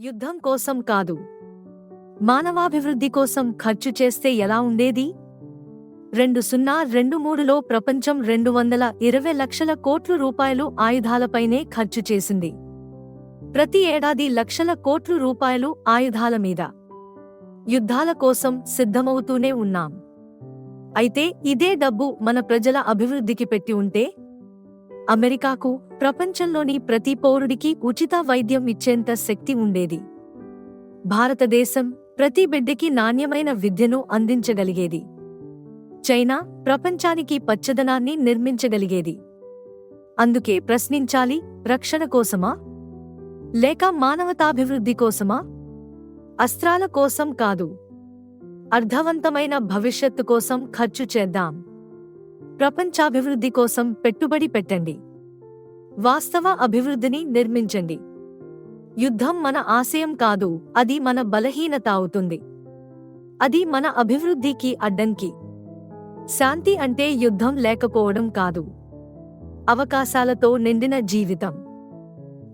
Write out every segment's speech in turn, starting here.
యుద్ధం కోసం కాదు. మానవాభివృద్ధి కోసం ఖర్చు చేస్తే ఎలా ఉండేది? రెండు సున్నా రెండు మూడులో ప్రపంచం రెండు వందల ఇరవై లక్షల కోట్ల రూపాయలు ఆయుధాలపైనే ఖర్చు చేసింది. ప్రతి ఏడాది లక్షల కోట్ల రూపాయలు ఆయుధాల మీద. యుద్ధాల కోసం సిద్ధమవుతూనే ఉన్నాం. అయితే ఇదే డబ్బు మన ప్రజల అభివృద్ధికి పెట్టి ఉంటే అమెరికాకు ప్రపంచంలోని ప్రతి పౌరుడికి ఉచిత వైద్యం ఇచ్చేంత శక్తి ఉండేది. భారతదేశం ప్రతి బిడ్డకి నాణ్యమైన విద్యను అందించగలిగేది. చైనా ప్రపంచానికి పచ్చదనాన్ని నిర్మించగలిగేది. అందుకే ప్రశ్నించాలి రక్షణ కోసమా? లేక మానవతాభివృద్ధి కోసమా? అస్త్రాల కోసం కాదు. అర్థవంతమైన భవిష్యత్తు కోసం ఖర్చు చేద్దాం. ప్రపంచాభివృద్ధి కోసం పెట్టుబడి పెట్టండి. వాస్తవ అభివృద్ధిని నిర్మించండి. యుద్ధం మన ఆశయం కాదు అది మన బలహీనత అవుతుంది. అది మన అభివృద్ధికి అడ్డంకి. శాంతి అంటే యుద్ధం లేకపోవడం కాదు. అవకాశాలతో నిండిన జీవితం.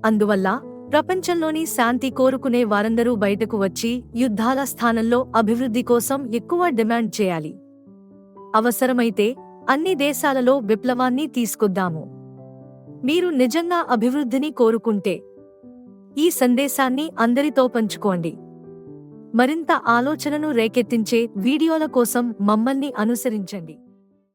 అందువల్ల ప్రపంచంలోని శాంతి కోరుకునే వారందరూ బయటకు వచ్చి యుద్ధాల స్థానంలో అభివృద్ధి కోసం ఎక్కువ డిమాండ్ చేయాలి. అవసరమైతే అన్ని దేశాలలో విప్లవాన్ని తీసుకొద్దాము. మీరు నిజంగా అభివృద్ధిని కోరుకుంటే ఈ సందేశాన్ని అందరితో పంచుకోండి. మరింత ఆలోచనను రేకెత్తించే వీడియోల కోసం మమ్మల్ని అనుసరించండి.